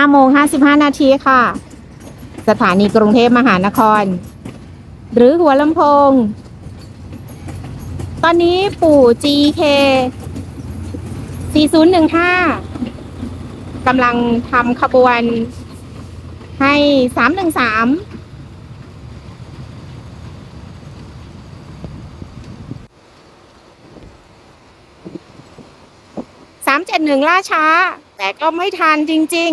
5โมง55 นาทีค่ะ สถานีกรุงเทพมหานคร หรือหัวลำโพง ตอนนี้ปู่ GK 4015กำลังทำขบวนให้ 313 371ล่าช้า แต่ก็ไม่ทันจริง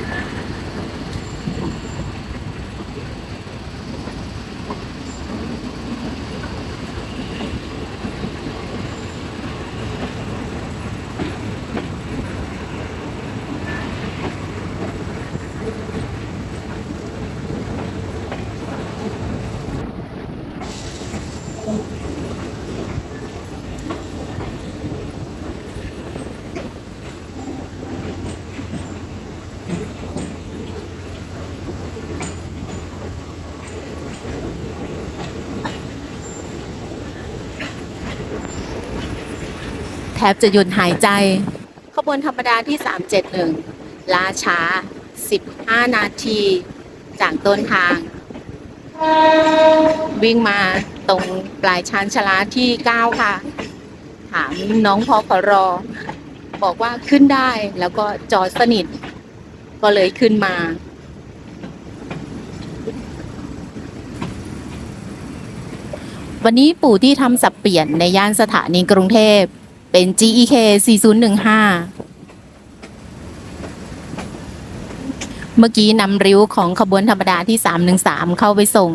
ทบจะหยุดหายใจ ขบวนธรรมดาที่ 371 ล้าช้า 15 นาที จากต้นทาง วิ่งมาตรงปลายชานชาลาที่ 9 ค่ะ ถามน้องพอขอรอ บอกว่าขึ้นได้แล้วก็จอดสนิท ก็เลยขึ้นมาวันนี้ปู่ที่ทำสับเปลี่ยนในย่านสถานีกรุงเทพ เป็น GEK 4015 เมื่อกี้นำริ้วของขบวนธรรมดาที่ 313 เข้าไปส่ง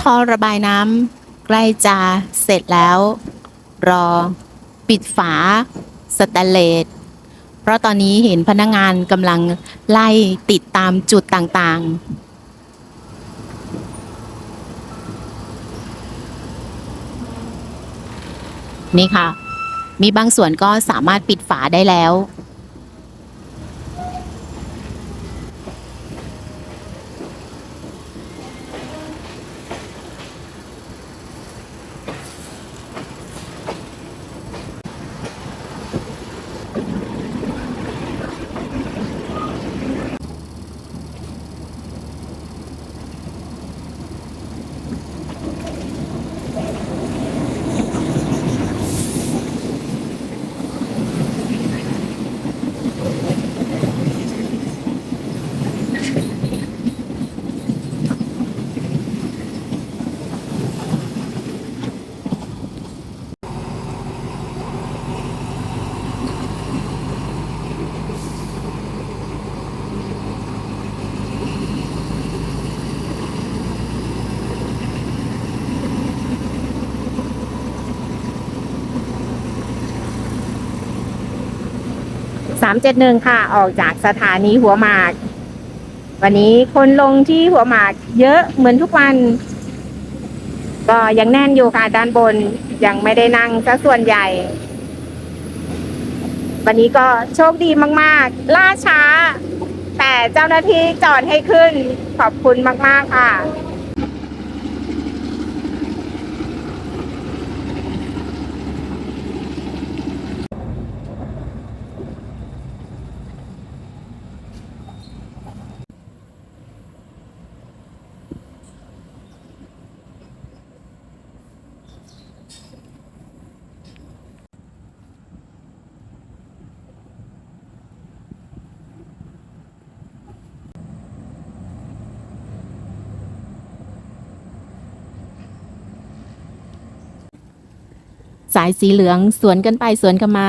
ท่อระบายน้ำใกล้จะเสร็จแล้ว รอปิดฝา สแตนเลสเพราะตอนนี้เห็นพนักงงานกำลังไล่ติดตามจุดต่างๆ นี่ค่ะ มีบางส่วนก็สามารถปิดฝาได้แล้ว 371 ค่ะ ออกจากสถานีหัวหมาก วันนี้คนลงที่หัวหมาก เยอะเหมือนทุกวัน ก็ยังแน่นอยู่ค่ะด้านบนยังไม่ได้นั่งซะส่วนใหญ่ วันนี้ก็โชคดีมากๆ ล่าช้า แต่เจ้าหน้าที่จอดให้ขึ้นขอบคุณมาก ๆ ค่ะ สายสีเหลืองสวนกันไปสวนกันมา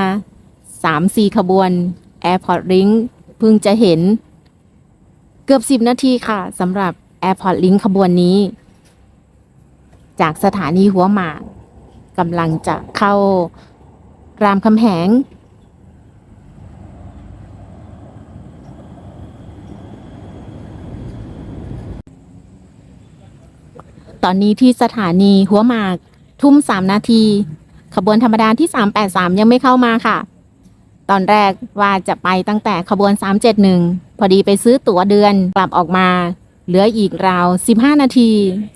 สามสี่ขบวน Airport Link เพิ่งจะเห็น เกือบสิบนาทีค่ะสำหรับ Airport Link ขบวนนี้ จากสถานีหัวหมากกำลังจะเข้ารามคำแหงตอนนี้ที่สถานีหัวหมาก ทุ่มสามนาที ขบวนธรรมดาที่ 383 ยังไม่เข้ามาค่ะ ตอนแรกว่าจะไปตั้งแต่ขบวน 371 พอดีไปซื้อตั๋วเดือนกลับออกมา เหลืออีกราว 15 นาที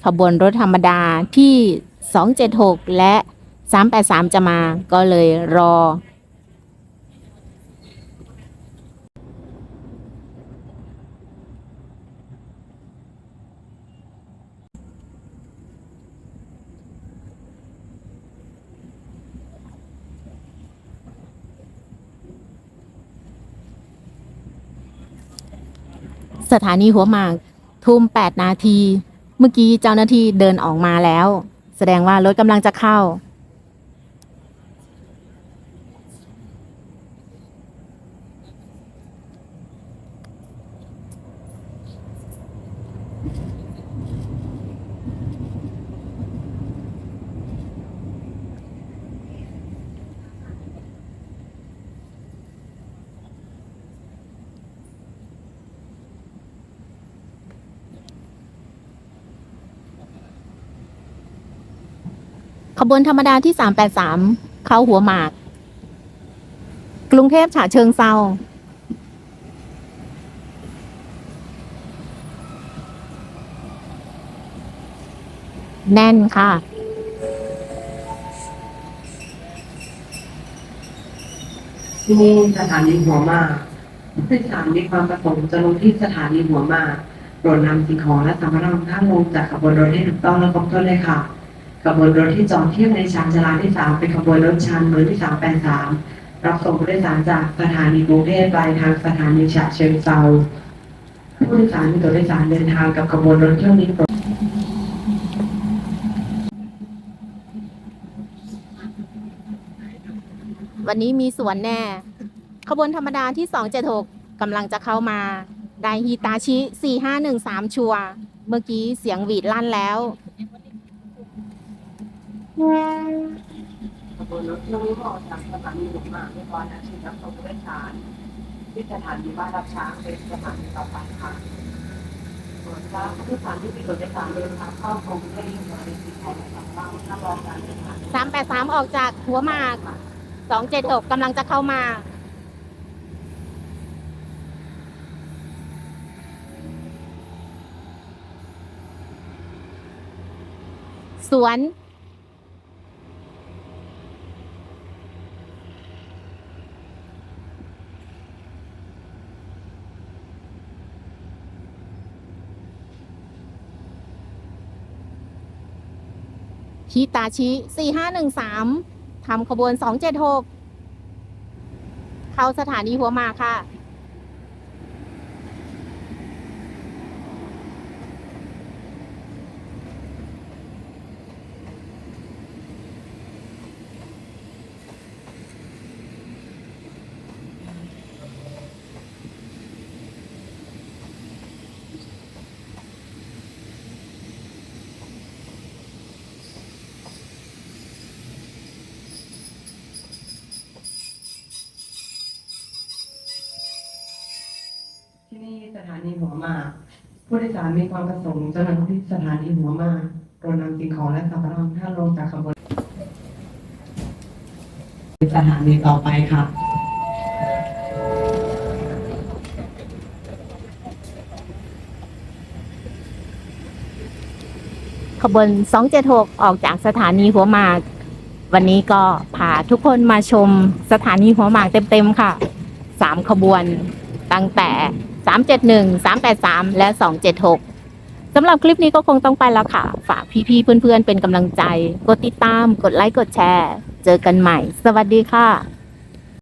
ขบวนรถธรรมดาที่ 276 และ 383 จะมาก็เลยรอ สถานีหัวหมาก ทุ่ม 8 นาที เมื่อกี้เจ้าหน้าที่เดินออกมาแล้ว แสดงว่ารถกำลังจะเข้า ข บวนธรรมดาที่ 383 เข้าหัวหมาก กรุงเทพฉะเชิงเซาแน่นค่ะ ที่นี่สถานีหัวหมากผู้โดยสารมีความประสงค์จะลงที่สถานีหัวหมากโปรดนำสิ่งของและสัมภาระของท่านลงจากขบวนรถให้ถูกต้องและครบถ้วนเลยค่ะ ขบวนรถที่จอดเทียบในชานชาลาที่สามเป็นขบวนรถชันเบอร์ที่สามแปดสามรับส่งผู้โดยสารจากสถานีกรุงเทพปลายทางสถานีฉะเชิงเทราผู้โดยสารมีตัวโดยสารเดินทางกับขบวนรถเที่ยวนี้วันนี้มีสวนแน่ ขบวนธรรมดาที่ 276กำลังจะเข้ามา ไดฮิตาชิ 4513 ชัว เมื่อกี้เสียงหวีดลั่นแล้ว ขบวนรถเที่ยวนี้ออกจากสถานีหัวหมากเรียบร้อยแล้วที่รับส่งผู้โดยสารที่สถานีบ้านรับช้างเป็นสถานีต่อไปค่ะส่วนว่าผู้โดยสารที่มีตั๋วโดยสารเดินทางเข้ากรุงเทพมหานครสำหรับถ้ารอการเดินทาง383ออกจากหัวหมาก276กำลังจะเข้ามาสวน ฮิตาชิ4513ทำขบวน 276 เข้าสถานีหัวมาค่ะ ที่นี่สถานีหัวหมาก ผู้โดยสารมีความประสงค์จะลงที่สถานีหัวมากโปรดนำสิ่งของและสัมภาระท่านลงจากขบวนสถานีต่อไปค่ะขบวน 276 ออกจากสถานีหัวหมาก วันนี้ก็พาทุกคนมาชมสถานีหัวหมากเต็มๆค่ะ 3 ขบวนตั้งแต่ 371 383 และ 276 สำหรับคลิปนี้ก็คงต้องไปแล้วค่ะ ฝากพี่ๆ เพื่อนๆ เป็นกำลังใจ กดติดตาม กดไลค์ กดแชร์ เจอกันใหม่ สวัสดีค่ะ